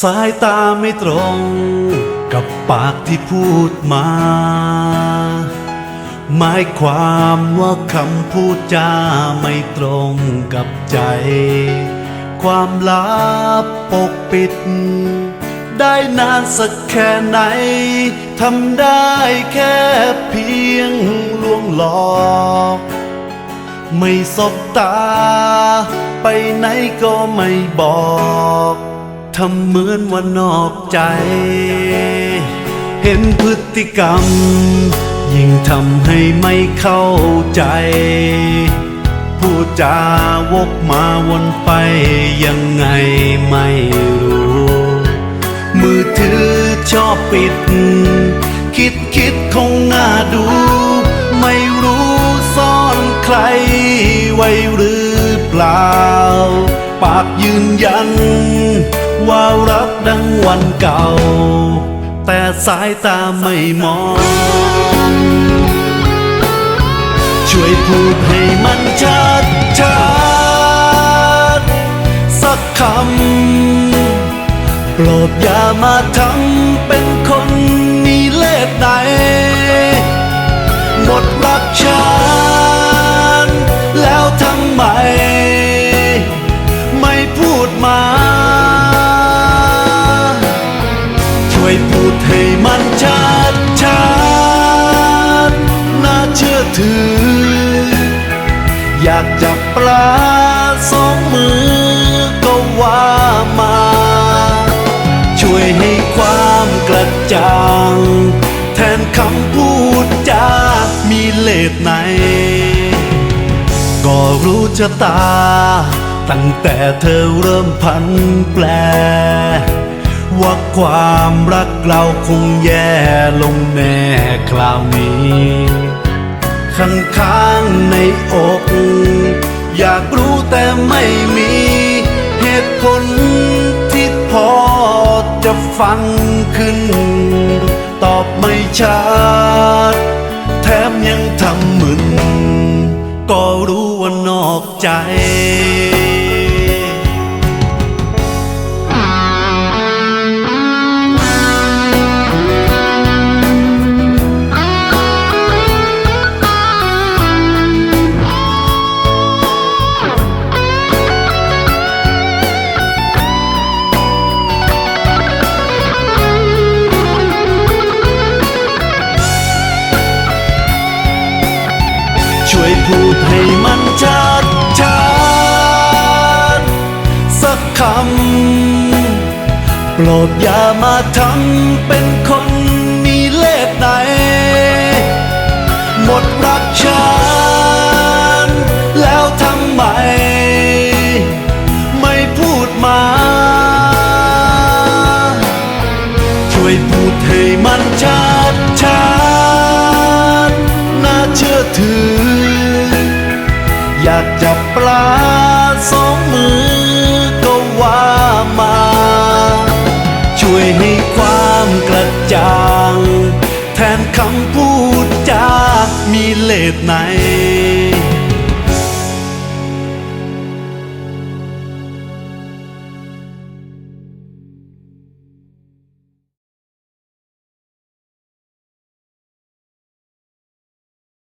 สายตาไม่ตรงกับปากที่พูดมา หมายความว่าคำพูดจาไม่ตรงกับใจ ความลับปกปิด ได้นานสักแค่ไหนทำได้แค่เพียงลวงหลอกไม่สบตา ไปไหนก็ไม่บอก ทำเหมือนว่านอกใจ เห็นพฤติกรรม ยิ่งทำให้ไม่เข้าใจพูดจาวกมาวนไปยังไงไม่รู้ มือถือชอบปิด คิดคิดคงน่าดู ไม่รู้ซ่อนใครไว้หรือเปล่า ปากยืนยัน ว่ารักดังวันเก่า แต่สายตาไม่มอง ช่วยพูดให้มันชัดชัดสักคำ โปรดอย่ามาทำ ให้มันชัดชัดน่าเชื่อถือ อยากจับปลาสองมือก็ว่ามา ช่วยให้ความกระจ่าง แทนคำพูดจามีเลสไหนก็รู้ชะตา ตั้งแต่เธอเริ่มพันแปล ว่าความรักเราคงแย่ลงแน่คราวนี้ ข้างข้างๆในอก อยากรู้แต่ไม่มี เหตุผลที่พอจะฟังขึ้น ตอบไม่ชัด แถมยังทำมึน ก็รู้ว่านอกใจ คำโปรดอย่ามาทำเป็นคน เลสไหน